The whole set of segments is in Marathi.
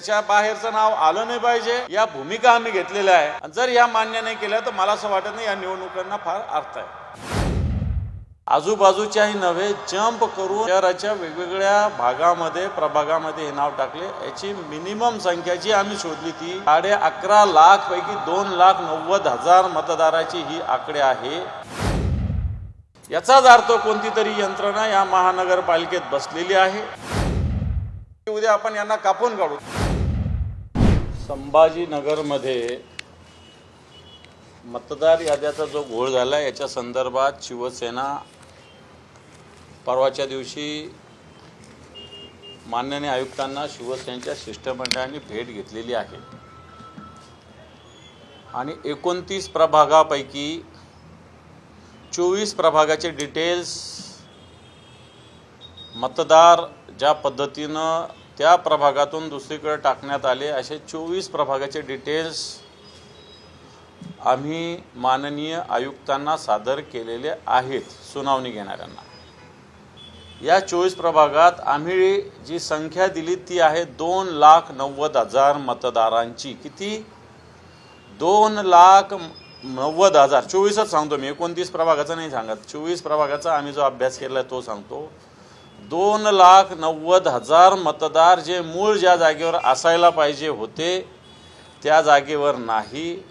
त्याच्या बाहेरचं नाव आलं नाही पाहिजे. या भूमिका आम्ही घेतलेल्या आहे. आणि जर या मान्य नाही केल्या तर मला असं वाटत नाही या निवडणुकांना फार अर्थ आहे. आजूबाजूच्याही नव्हे जंप करून शहराच्या वेगवेगळ्या भागामध्ये प्रभागामध्ये हे नाव टाकले. याची मिनिमम संख्या जी आम्ही शोधली ती साडे अकरा लाख पैकी दोन लाख नव्वद हजार मतदाराची ही आकडे आहे. याचाच अर्थ कोणती तरी यंत्रणा या महानगरपालिकेत बसलेली आहे. उद्या आपण यांना कापून काढू. संभाजीनगरमध्ये मतदार याद्याचा जो घोळ झाला याच्या संदर्भात शिवसेना परवाच्या दिवशी माननीय आयुक्तांना शिवसेनेच्या शिष्टमंडळाने भेट घेतलेली आहे. आणि एकोणतीस प्रभागापैकी चोवीस प्रभागाचे डिटेल्स मतदार ज्या पद्धतीनं त्या प्रभागातून दुसरीकडे टाकण्यात आले असे चोवीस प्रभागाचे डिटेल्स आम्ही माननीय आयुक्तांना सादर केलेले आहेत सुनावणी घेणाऱ्यांना. या चोवीस प्रभागात आम्ही जी संख्या दिली ती आहे दोन लाख नव्वद हजार मतदारांची. किती? दोन लाख नव्वद हजार. चोवीसच सांगतो मी एकोणतीस प्रभागाचा नाही सांगत. चोवीस प्रभागाचा आम्ही जो अभ्यास केला आहे तो सांगतो. दोन लाख नव्वद हजार मतदार जे मूळ ज्या जागेवर असायला पाहिजे होते त्या जागेवर नाही.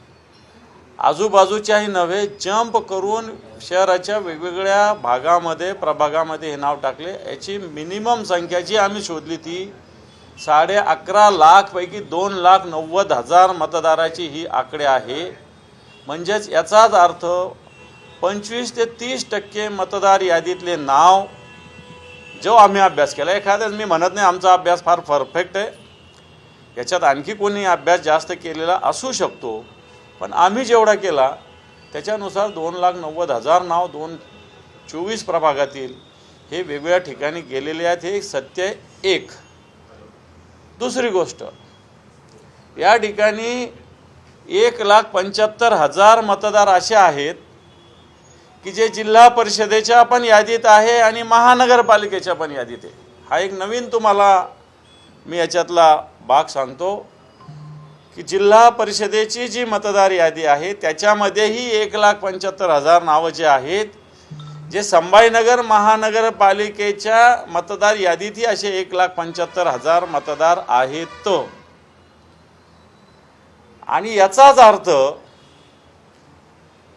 आजूबाजूच्याही नव्हे जंप करून शहराच्या वेगवेगळ्या भागामध्ये प्रभागामध्ये हे नाव टाकले. याची मिनिमम संख्या जी आम्ही शोधली ती साडे अकरा लाखपैकी दोन लाख नव्वद हजार मतदाराची ही आकडे आहे. म्हणजेच याचाच अर्थ पंचवीस ते तीस टक्के मतदार यादीतले नाव जो आम्ही अभ्यास केला एखाद्याच मी म्हणत नाही आमचा अभ्यास फार परफेक्ट आहे. याच्यात आणखी कोणी अभ्यास जास्त केलेला असू शकतो पण आम्ही जेवढा केला त्याच्यानुसार दोन लाख नव्वद हजार नाव दोन चोवीस प्रभागातील हे वेगवेगळ्या ठिकाणी गेलेले आहेत हे सत्य एक. दुसरी गोष्ट या ठिकाणी एक लाख पंच्याहत्तर हजार मतदार असे आहेत की जे जिल्हा परिषदेच्या पण यादीत आहे आणि महानगरपालिकेच्या पण यादीत आहे. हा एक नवीन तुम्हाला मी याच्यातला भाग सांगतो की जिल्हा परिषदेची जी मतदार यादी आहे त्याच्यामध्येही एक लाख पंच्याहत्तर हजार नावं जे आहेत जे संभाजीनगर महानगरपालिकेच्या मतदार यादीतही असे एक लाख पंच्याहत्तर हजार मतदार आहेत. आणि याचाच अर्थ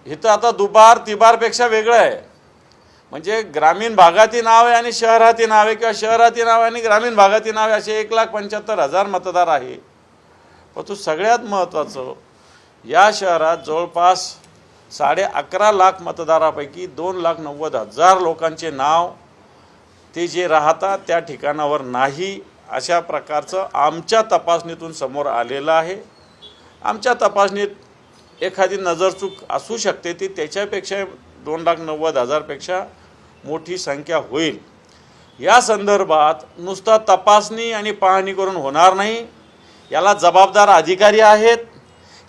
इथं आता दुबार तिबारपेक्षा वेगळं आहे. म्हणजे ग्रामीण भागाती नाव आहे आणि शहराती नाव आहे किंवा शहराती नाव आहे आणि ग्रामीण भागाती नाव आहे असे एक लाख पंच्याहत्तर हजार मतदार आहे. परंतु सगळ्यात महत्त्वाचं या शहरात जवळपास साडे अकरा लाख मतदारापैकी दोन लाख नव्वद हजार लोकांचे नाव ते जे राहतात त्या ठिकाणावर नाही अशा प्रकारचं आमच्या तपासणीतून समोर आलेलं आहे. आमच्या तपासणीत एखादी नजरचूक असू शकते ती त्याच्यापेक्षा दोन लाख नव्वद हजारपेक्षा मोठी संख्या होईल. या संदर्भात नुसता तपासणी आणि पाहणी करून होणार नाही. याला जबाबदार अधिकारी आहेत.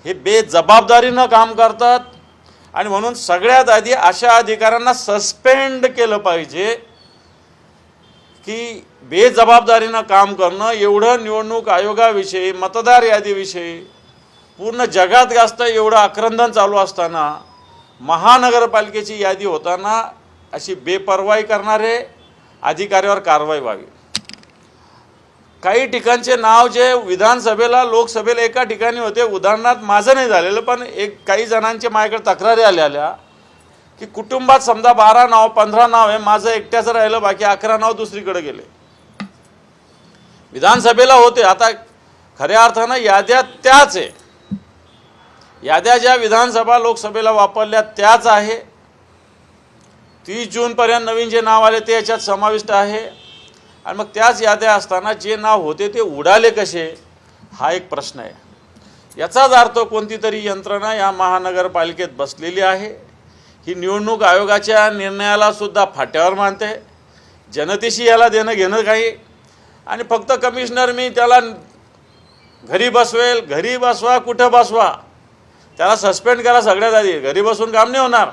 हे बेजबाबदारीनं काम करतात. आणि म्हणून सगळ्यात आधी अशा अधिकाऱ्यांना सस्पेंड केलं पाहिजे की बेजबाबदारीनं काम करणं एवढं निवडणूक आयोगाविषयी मतदार यादीविषयी पूर्ण जगात जास्त एवढं आक्रंदन चालू असताना महानगरपालिकेची यादी होताना अशी बेपर्वाई करणारे अधिकाऱ्यावर कारवाई व्हावी. काही ठिकाणचे नाव जे विधानसभेला लोकसभेला एका ठिकाणी होते उदाहरणार्थ माझं नाही झालेलं पण एक काही जणांचे माझ्याकडे तक्रारी आल्या आल्या की कुटुंबात समजा बारा नाव पंधरा नाव आहे माझं एकट्याचं राहिलं बाकी अकरा नाव दुसरीकडे गेले. विधानसभेला होते. आता खऱ्या अर्थानं याद्या त्याच आहे. याद्या ज्या विधानसभा लोकसभेला वापरल्या त्याच आहे. तीस जूनपर्यंत नवीन जे नाव आले ते याच्यात समाविष्ट आहे. आणि मग त्याच याद्या असताना जे नाव होते ते उडाले कसे? हा एक प्रश्न आहे. याचाच अर्थ कोणती तरी यंत्रणा या महानगरपालिकेत बसलेली आहे. ही निवडणूक आयोगाच्या निर्णयाला सुद्धा फाट्यावर मानते जनतेशी याला देणं घेणं काही. आणि फक्त कमिशनर मी त्याला घरी बसवेल घरी बसवा कुठं बसवा? त्याला सस्पेंड करा सगळ्यात आधी. घरी बसून काम नाही होणार.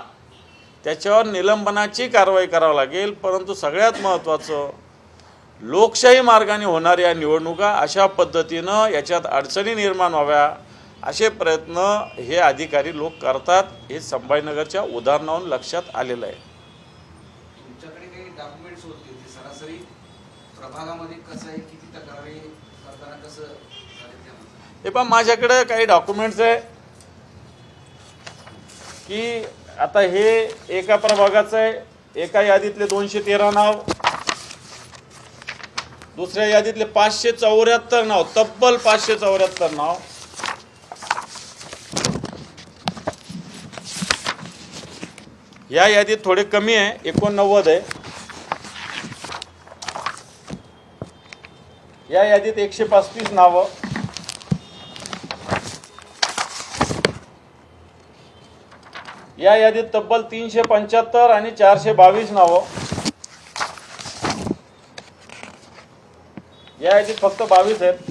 त्याच्यावर निलंबनाची कारवाई करावी लागेल परंतु सगळ्यात महत्त्वाचं लोकशाही मार्गाने होणाऱ्या निवडणुका अशा पद्धतीनं याच्यात अडचणी निर्माण व्हाव्या असे प्रयत्न हे अधिकारी लोक करतात. हे संभाजीनगरच्या उदाहरणावरून लक्षात आलेलं आहे. हे पण माझ्याकडे काही डॉक्युमेंट्स आहे. की आता हे एका प्रभागाचं आहे. एका यादीतले दोनशे तेरा नाव दुसऱ्या यादीतले पाचशे चौऱ्याहत्तर नाव तब्बल पाचशे चौऱ्याहत्तर नाव. या यादीत थोडे कमी आहे एकोणनव्वद आहे. या यादीत एकशे पस्तीस नावं. या यादीत तब्बल तीनशे पंच्याहत्तर आणि चारशे बावीस नावं. या यादीत फक्त बावीस आहेत.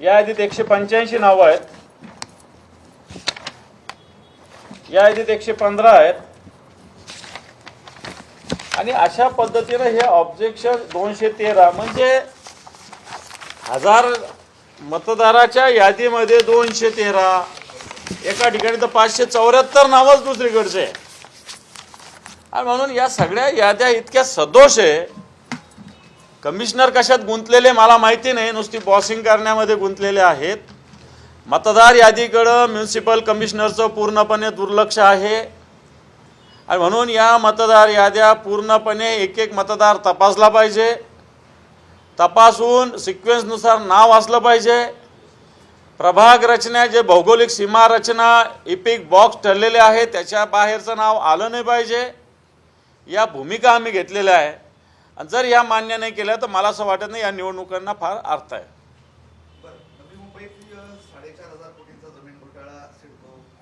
या यादीत एकशे पंच्याऐंशी नावं आहेत. या यादीत एकशे पंधरा आहेत. आणि अशा पद्धतीनं हे ऑब्जेक्शन दोनशे तेरा म्हणजे हजार मतदाराच्या यादीमध्ये दोनशे तेरा. एका ठिकाणी तर पाचशे चौऱ्याहत्तर नावच दुसरीकडचे. आहे. आणि म्हणून या सगळ्या याद्या इतक्या सदोष आहे. कमिशनर कशात गुंतलेले मला माहिती नाही. नुसती बॉसिंग करण्यामध्ये गुंतलेले आहेत. मतदार यादीकडं म्युन्सिपल कमिशनरचं पूर्णपणे दुर्लक्ष आहे. आणि म्हणून या मतदार याद्या पूर्णपणे एक एक मतदार तपासला पाहिजे. तपासून सिक्वेन्सनुसार नाव असलं पाहिजे. प्रभाग रचना जे भौगोलिक सीमा रचना इपिक बॉक्स ठरलेले आहे त्याच्या बाहेरचं नाव आलं नाही पाहिजे. या भूमिका आम्ही घेतलेल्या आहे. आणि जर या मान्य नाही केल्या तर मला असं वाटत नाही या निवडणुकांना फार अर्थ आहे.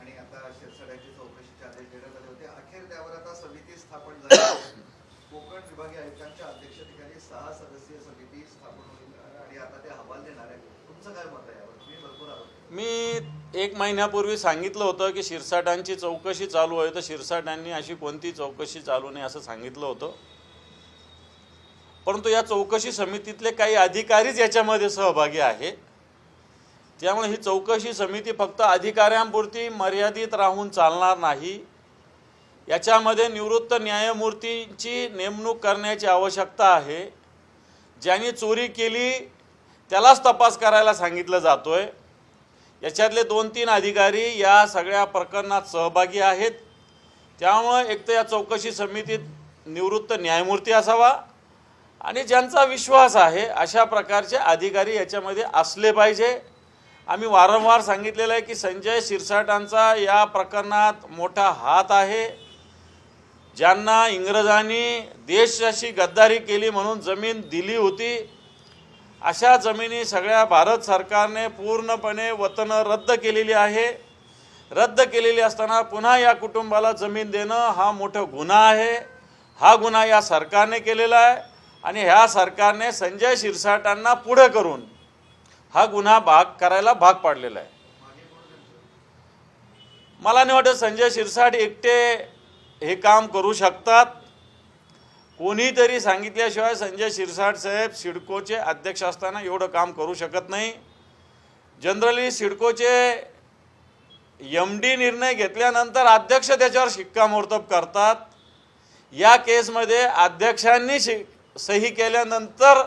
आणि आता शिरसाड्याची चौकशीचे आदेश देण्यात आले होते. अखेर त्यावर आता समिती स्थापन झाली. आहे. कोकण विभागीय आयुक्तांच्या अध्यक्षतेखाली सहा सदस्यीय समिती स्थापन होईल. आणि आता ते हवाल देणार आहे तुमचं काय मत आहे यावर? तुम्ही भरपूर आरोप मी एक महिन्यापूर्वी सांगितलं होतं की शिरसाटांची चौकशी चालू आहे तर शिरसाटांनी अशी कोणती चौकशी चालू नाही असं सांगितलं होतं. परंतु या चौकशी समितीतले काही अधिकारीच याच्यामध्ये सहभागी आहे. त्यामुळे ही चौकशी समिती फक्त अधिकाऱ्यांपुरती मर्यादित राहून चालणार नाही. याच्यामध्ये निवृत्त न्यायमूर्तींची नेमणूक करण्याची आवश्यकता आहे. ज्यांनी चोरी केली त्यालाच तपास करायला सांगितलं जातो आहे याच्यातले दोन तीन अधिकारी या सगळ्या प्रकरणात सहभागी आहेत. त्यामुळं एक तर या चौकशी समितीत निवृत्त न्यायमूर्ती असावा आणि ज्यांचा विश्वास आहे अशा प्रकारचे अधिकारी याच्यामध्ये असले पाहिजे. आम्ही वारंवार सांगितलेलं आहे की संजय शिरसाटांचा या प्रकरणात मोठा हात आहे. ज्यांना इंग्रजांनी देशाशी गद्दारी केली म्हणून जमीन दिली होती अशा जमिनी सगळ्या भारत सरकारने पूर्णपणे वतनं रद्द केलेली आहे. रद्द केलेली असताना पुन्हा या कुटुंबाला जमीन देणं हा मोठा गुन्हा आहे. हा गुन्हा या सरकारने केलेला आहे आणि ह्या सरकारने संजय शिरसाटांना पुढे करून हा गुन्हा भाग करायला भाग पाडलेला आहे. मला नाही वाटत संजय शिरसाट एकटे हे काम करू शकतात. कोणीतरी सांगितल्याशिवाय संजय शिरसाट साहेब सिडकोचे अध्यक्ष असताना एवढं काम करू शकत नाही. जनरली सिडकोचे एम डी निर्णय घेतल्यानंतर अध्यक्ष त्याच्यावर शिक्कामोर्तब करतात. या केसमध्ये अध्यक्षांनी शि सही केल्यानंतर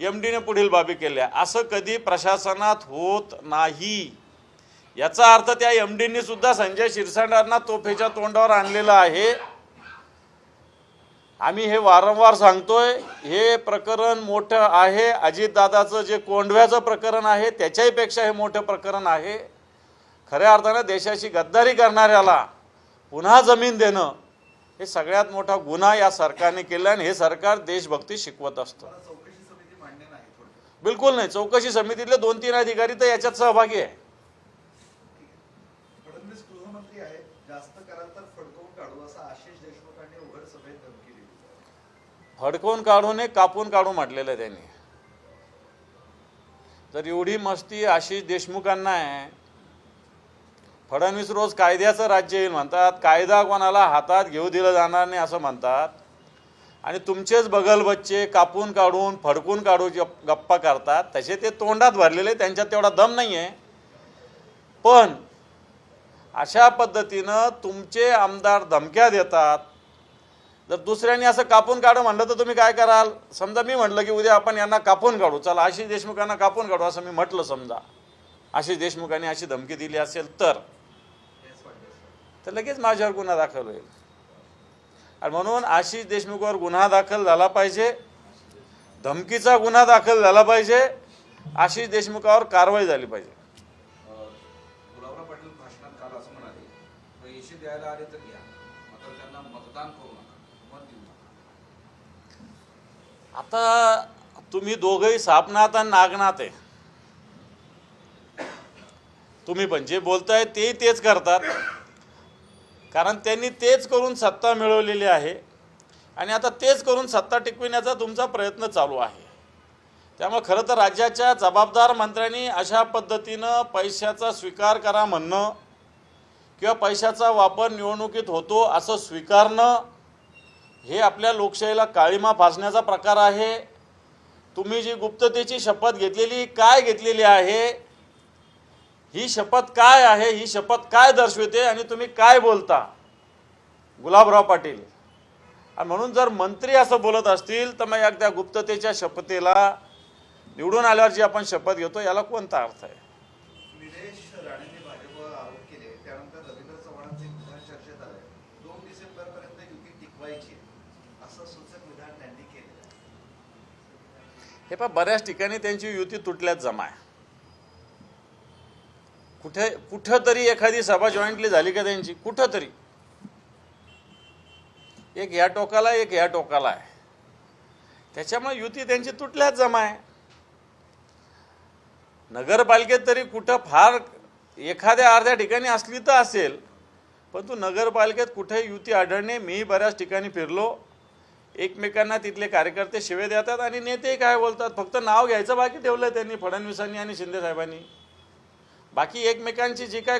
एम डीने पुढील बाबी केल्या. असं कधी प्रशासनात होत नाही. याचा अर्थ त्या एम डीनी सुद्धा संजय शिरसाटांना तोफेच्या तोंडावर आणलेलं आहे. आम्ही हे वारंवार सांगतोय हे प्रकरण मोठं आहे. अजितदादाचं जे कोंडव्याचं प्रकरण आहे त्याच्याही पेक्षा हे मोठं प्रकरण आहे. खऱ्या अर्थानं देशाची गद्दारी करणाऱ्याला पुन्हा जमीन देणं हे सगळ्यात मोठा गुन्हा या सरकारने केला आणि हे सरकार देशभक्ती शिकवत असतं. बिलकुल नाही. चौकशी समितीतले दोन तीन अधिकारी तर याच्यात सहभागी आहे. फडणवीस गृहमंत्री आहेत जास्त कराल तर फडकवून काढू असं आशिष देशमुखांनी उघड सभेत धमकी दिली. फडकवून काढू नये कापून काढू म्हटलेलं आहे त्यांनी. तर एवढी मस्ती आशिष देशमुखांना आहे फडणवीस रोज कायद्याचं राज्य येईल म्हणतात कायदा कोणाला हातात घेऊ दिलं जाणार नाही असं म्हणतात. आणि तुमचेच बगल बच्चे कापून काढून फडकून काढून गप्पा करतात. तसे ते तोंडात भरलेले त्यांच्यात तेवढा दम नाही आहे पण अशा पद्धतीनं तुमचे आमदार धमक्या देतात. जर दुसऱ्यांनी असं कापून काढू म्हणलं तर तुम्ही काय कराल? समजा मी म्हटलं की उद्या आपण यांना कापून काढू. चला आशिष देशमुखांना कापून काढू असं मी म्हटलं समजा. आशिष देशमुखांनी अशी धमकी दिली असेल तर? तर लगेच माझ्यावर गुन्हा दाखल होईल. आणि म्हणून आशिष देशमुखावर गुन्हा दाखल झाला पाहिजे. धमकीचा गुन्हा दाखल झाला पाहिजे. आशिष देशमुखावर कारवाई झाली पाहिजे. पैसे द्यायला आले तर घ्या. मात्र त्यांना मतदान करू नका. मत देऊ नका. आता तुम्ही दोघंही सापनात आणि नागनाथ आहे. तुम्ही पण जे बोलताय तेही तेच करतात. कारण त्यांनी तेच करून सत्ता मिळवलेली आहे. आणि आता तेच करून सत्ता टिकविण्याचा तुमचा प्रयत्न चालू आहे. त्यामुळे खरं तर राज्याच्या जबाबदार मंत्र्यांनी अशा पद्धतीनं पैशाचा स्वीकार करा म्हणणं किंवा पैशाचा वापर निवडणुकीत होतो असं स्वीकारणं हे आपल्या लोकशाहीला काळीमा फासण्याचा प्रकार आहे. तुम्ही जी गुप्ततेची शपथ घेतलेली काय घेतलेली आहे ही शपथ काय आहे ही शपथ काय दर्शवते आणि तुम्ही काय बोलता? गुलाबराव पाटील. आणि म्हणून जर मंत्री असं बोलत असतील तर मग त्या गुप्ततेच्या शपथेला निवडून आल्यावर जी आपण शपथ घेतो याला कोणता अर्थ आहे? युती असं सूचक विधान त्यांनी केलेलं आहे. हे पहा बऱ्याच ठिकाणी त्यांची युती तुटल्यात जमा आहे कुठे कुठंतरी एखादी सभा जॉईंटली झाली का त्यांची? कुठंतरी. एक या टोकाला एक या टोकाला आहे. त्याच्यामुळे युती त्यांची तुटल्यात जमा आहे नगरपालिकेत तरी कुठं फार एखाद्या अर्ध्या ठिकाणी असली तर असेल. पण तू नगरपालिकेत कुठे युती आढळणे मी बऱ्याच ठिकाणी फिरलो. एकमेकांना तिथले कार्यकर्ते शिवे देतात आणि नेते काय बोलतात फक्त नाव घ्यायचं बाकी ठेवलं त्यांनी फडणवीसांनी आणि शिंदे साहेबांनी बाकी एकमेकांची जी काय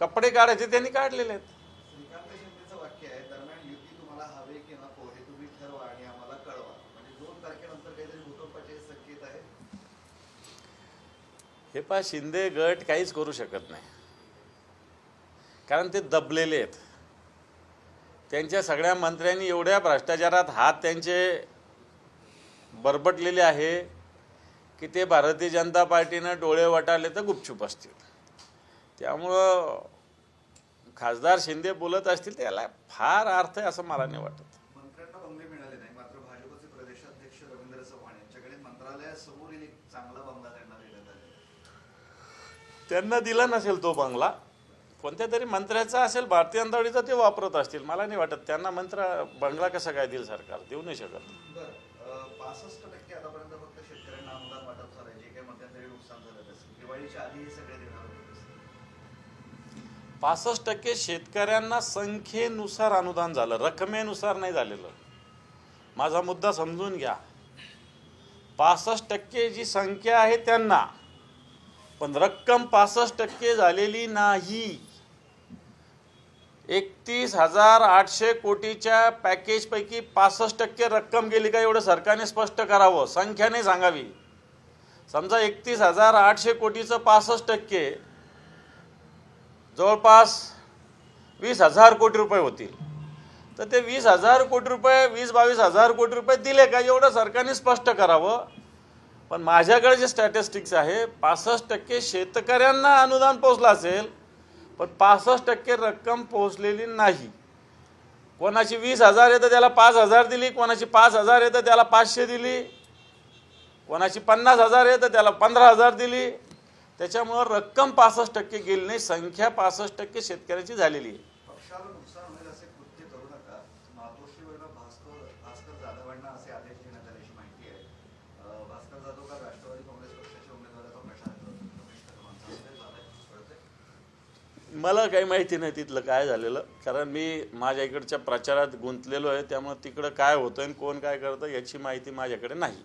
कपडे काढायचे त्यांनी काढलेले आहेत. हे म्हणजे पहा शिंदे गट काहीच करू शकत नाही. कारण ते दबलेले आहेत. त्यांच्या सगळ्या मंत्र्यांनी एवढ्या भ्रष्टाचारात हात त्यांचे बरबटलेले आहे की ते भारतीय जनता पार्टीनं डोळे वटारले तर गुपचूप असतील. त्यामुळं खासदार शिंदे बोलत असतील त्याला फार अर्थ आहे असं मला नाही वाटत. त्यांना दिला नसेल तो बंगला कोणत्या तरी मंत्र्याचा असेल भारतीय अंतवाडीचा ते वापरत असतील. मला नाही वाटत. त्यांना मंत्र बंगला कसा काय देईल सरकार? देऊ नाही शकत. पासष्ट टक्के शेतकऱ्यांना संख्येनुसार अनुदान झालं. रकमेनुसार नाही झालेलं. माझा मुद्दा समजून घ्या. पासष्ट टक्के जी संख्या आहे त्यांना पण रक्कम पासष्ट टक्के झालेली नाही. एकतीस हजार आठशे कोटीच्या पॅकेजपैकी पासष्ट टक्के रक्कम गेली का एवढं सरकारने स्पष्ट करावं? संख्याने सांगावी. समजा एकतीस हजार आठशे कोटीचं पासष्ट टक्के जवळपास वीस हजार कोटी रुपये होतील. तर ते वीस हजार कोटी रुपये वीस बावीस हजार कोटी रुपये दिले का एवढं सरकारने स्पष्ट करावं? पण माझ्याकडे जे स्टॅटिस्टिक्स आहे पासष्ट टक्के शेतकऱ्यांना अनुदान पोचलं असेल पण पासष्ट टक्के रक्कम पोहोचलेली नाही. कोणाची वीस हजार येतं त्याला पाच हजार दिली. कोणाची पाच हजार येतं त्याला पाचशे दिली. कोणाची पन्नास हजार येतं त्याला पंधरा हजार दिली. त्याच्यामुळं रक्कम पासष्ट टक्के गेली नाही संख्या पासष्ट टक्के शेतकऱ्याची झालेली आहे. मला काही माहिती नाही तिथलं काय झालेलं कारण मी माझ्या इकडच्या प्रचारात गुंतलेलो आहे त्यामुळे तिकडं काय होतं आणि कोण काय करतं याची माहिती माझ्याकडे नाही.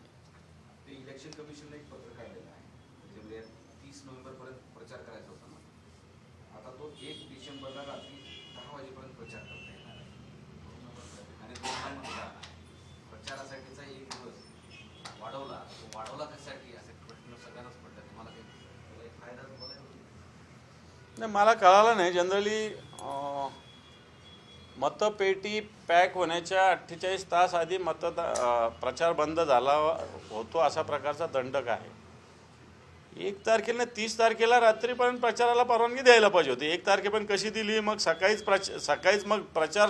नाही मला कळालं नाही. जनरली मतपेटी पॅक होण्याच्या अठ्ठेचाळीस तास आधी मतदा प्रचार बंद झाला होतो असा प्रकारचा दंडक आहे. एक तारखेला तीस तारखेला रात्रीपर्यंत प्रचाराला परवानगी द्यायला पाहिजे होती. एक तारखेपर्यंत कशी दिली मग सकाळीच प्रच सकाळीच मग प्रचार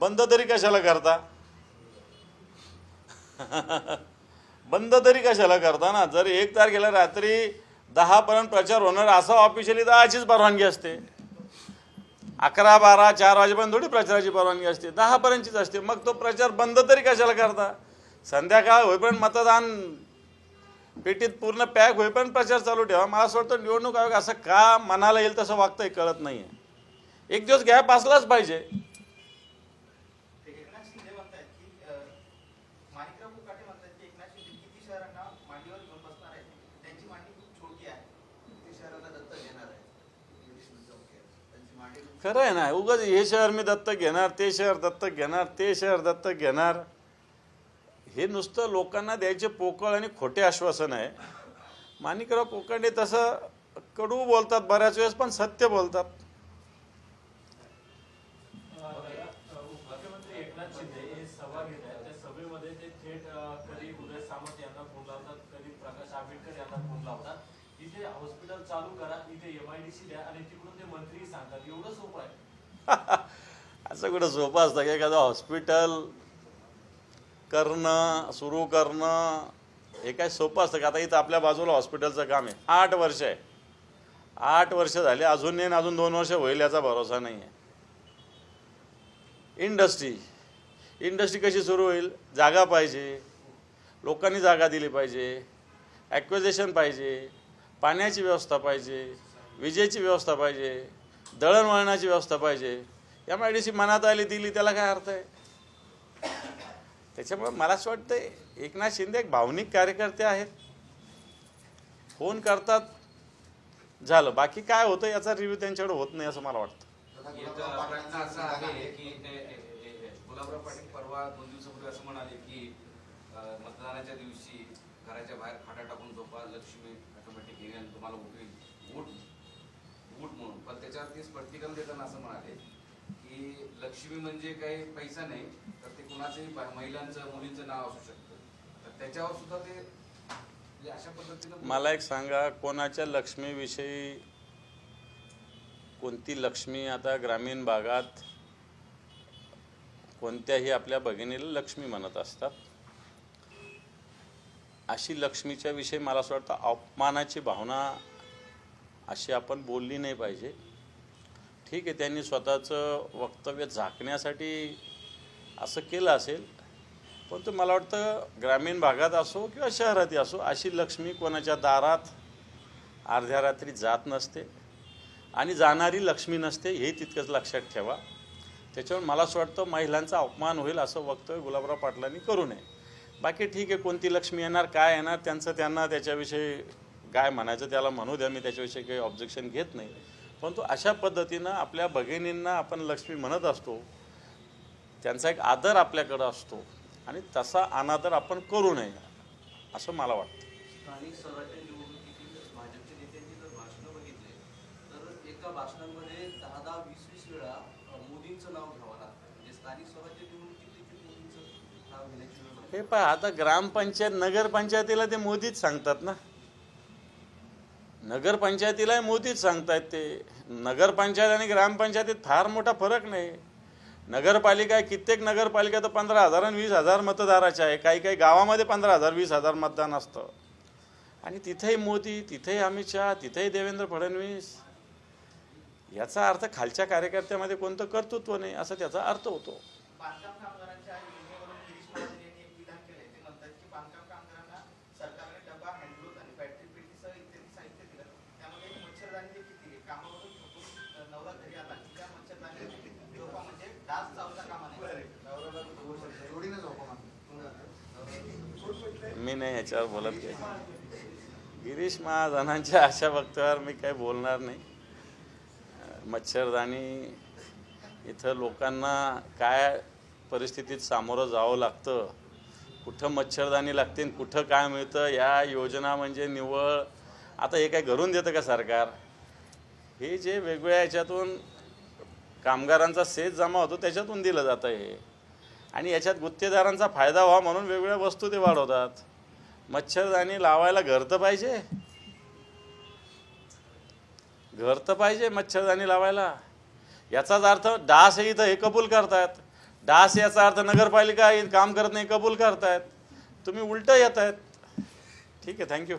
बंद तरी कशाला करता? बंद तरी कशाला करता ना? जर एक तारखेला रात्री दहापर्यंत प्रचार होणार असं ऑफिशियली दहाचीच परवानगी असते. अकरा बारा चार वाजेपर्यंत थोडी प्रचाराची परवानगी असते. दहापर्यंतचीच असते. मग तो प्रचार बंद तरी कशाला करता? संध्याकाळ होईपर्यंत मतदान पेटीत पूर्ण पॅक होईपर्यंत प्रचार चालू ठेवा. मला असं वाटतं निवडणूक आयोग असं का मनाला येईल तसं वागतंय कळत नाही आहे एक दिवस गॅप असलाच पाहिजे ते एकनाथ शिंदे म्हणतायत की अ, माणिकराव कोकाटे म्हणतात की एकनाथ शिंदे किती शहरांना मांडीवर घेऊन बसणार आहेत त्यांची मांडी खूप छोटी आहे ते शहराला दत्तक घेणार आहे इंग्लिश चौकी आहे. त्यांची मांडी खरं आहे ना उगाच हे शहर मी दत्तक घेणार ते शहर दत्तक घेणार ते शहर दत्तक घेणार. हे नुसतं लोकांना द्यायचे पोकळ आणि खोटे आश्वासन आहे. माणिकराव कोकांडे तसं कडू बोलतात बऱ्याच वेळेस पण सत्य बोलतात. मुख्यमंत्री एकनाथ इथे हॉस्पिटल चालू करा इथे एमआयडीसी द्या आणि तिकडून मंत्री सांगतात. एवढं सोपं आहे. असं कुठं सोपं असतं की एखादं हॉस्पिटल करणं सुरू करणं हे काय सोपं असतं का? आता इथं आपल्या बाजूला हॉस्पिटलचं काम आहे. आठ वर्ष आहे. आठ वर्ष झाले अजून नाही आणि अजून दोन वर्ष होईल याचा भरोसा नाही आहे. इंडस्ट्री इंडस्ट्री कशी सुरू होईल? जागा पाहिजे. लोकांनी जागा दिली पाहिजे. ॲक्विजेशन पाहिजे. पाण्याची व्यवस्था पाहिजे. विजेची व्यवस्था पाहिजे दळणवळणाची व्यवस्था पाहिजे. एम आय डी सी मनात आली दिली त्याला काय अर्थ आहे? त्याच्यामुळे मला असं वाटतं एकनाथ शिंदे एक भावनिक कार्यकर्ते आहेत. फोन करतात झालं. बाकी काय होतं याचा रिव्ह्यू त्यांच्याकडे होत नाही असं मला वाटतं. परवा दोन दिवसापूर्वी असं म्हणाले की मतदानाच्या दिवशी घराच्या बाहेर खाटा टाकून झोपा लक्ष्मी ऑटोमॅटिक तुम्हाला उठवेल वोट म्हणून. पण त्याच्यावरती स्पष्टीकरण देताना असं म्हणाले की लक्ष्मी म्हणजे काही पैसा नाही तर ते कुणाचंही महिलांचं मुलींचं नाव असू शकतं. तर त्याच्यावर सुद्धा ते म्हणजे अशा पद्धतीनं मला एक सांगा कोणाच्या लक्ष्मीविषयी कोणती लक्ष्मी आता ग्रामीण भागात कोणत्याही आपल्या भगिनीला लक्ष्मी म्हणत असतात? अशी लक्ष्मीच्या विषयी मला असं वाटतं अपमानाची भावना अशी आपण बोलली नाही पाहिजे. ठीक आहे त्यांनी स्वतःचं वक्तव्य झाकण्यासाठी असं केलं असेल परंतु मला वाटतं ग्रामीण भागात असो किंवा शहरातही असो अशी लक्ष्मी कोणाच्या दारात अर्ध्या रात्री जात नसते आणि जाणारी लक्ष्मी नसते हे तितकंच लक्षात ठेवा. त्याच्यावर मला असं वाटतं महिलांचा अपमान होईल असं वक्तव्य गुलाबराव पाटलांनी करू नये. बाकी ठीक आहे कोणती लक्ष्मी येणार काय येणार त्यांचं त्यांना त्याच्याविषयी काय म्हणायचं त्याला म्हणू द्या मी त्याच्याविषयी काही ऑब्जेक्शन घेत नाही. परंतु अशा पद्धतीनं आपल्या भगिनींना आपण लक्ष्मी म्हणत असतो त्यांचा एक आदर आपल्याकडं असतो आणि तसा अनादर आपण करू नये असं मला वाटतं. स्थानिक स्वराज्य निवडणुकीतील भाजपच्या नेत्यांची जर भाषणं बघितले तर एका भाषणांमध्ये दहा दहा वीस वीस वेळा अ, मोदींचं नाव घ्यावं लागतं. म्हणजे स्थानिक स्वराज्य निवडणुकीत देखील मोदींचं नाव घेण्याची वेळ आली. हे पहा आता ग्रामपंचायत नगरपंचायतीला ते मोदीच सांगतात ना. नगरपंचायतीला मोदीच सांगतायत ते. नगरपंचायत आणि ग्रामपंचायतीत फार मोठा फरक नाही. नगरपालिका आहे, कित्येक नगरपालिका तर पंधरा हजार आणि वीस हजार मतदाराच्या आहे. काही काही गावामध्ये पंधरा हजार वीस हजार मतदान असतं. आणि तिथेही मोदी तिथेही अमित शहा तिथेही देवेंद्र फडणवीस. याचा अर्थ खालच्या कार्यकर्त्यामध्ये कोणतं कर्तृत्व नाही असा त्याचा अर्थ होतो. मी नाही ह्याच्यावर बोलत काही. गिरीश महाजनांच्या अशा वक्तव्यावर मी काही बोलणार नाही. मच्छरदानी मच्छरदाणी इथं लोकांना काय परिस्थितीत सामोरं जावं लागतं कुठं मच्छरदाणी लागते कुठं काय मिळतं या योजना म्हणजे निव्वळ आता हे काय घरून देतं का सरकार? हे जे वेगवेगळ्या याच्यातून कामगारांचा सेज जमा होतो त्याच्यातून दिलं जातं हे. आणि याच्यात गुत्तेदारांचा फायदा व्हावा म्हणून वेगवेगळ्या वस्तू ते वाढवतात. मच्छरदाणी लावायला घर तर पाहिजे. घर तर पाहिजे मच्छरदाणी लावायला. याचाच अर्थ डास हे इथं हे कबूल करतायत. डास याचा अर्थ नगरपालिका काम करत नाही कबूल करतायत. तुम्ही उलटं येत आहेत ठीक आहे थँक्यू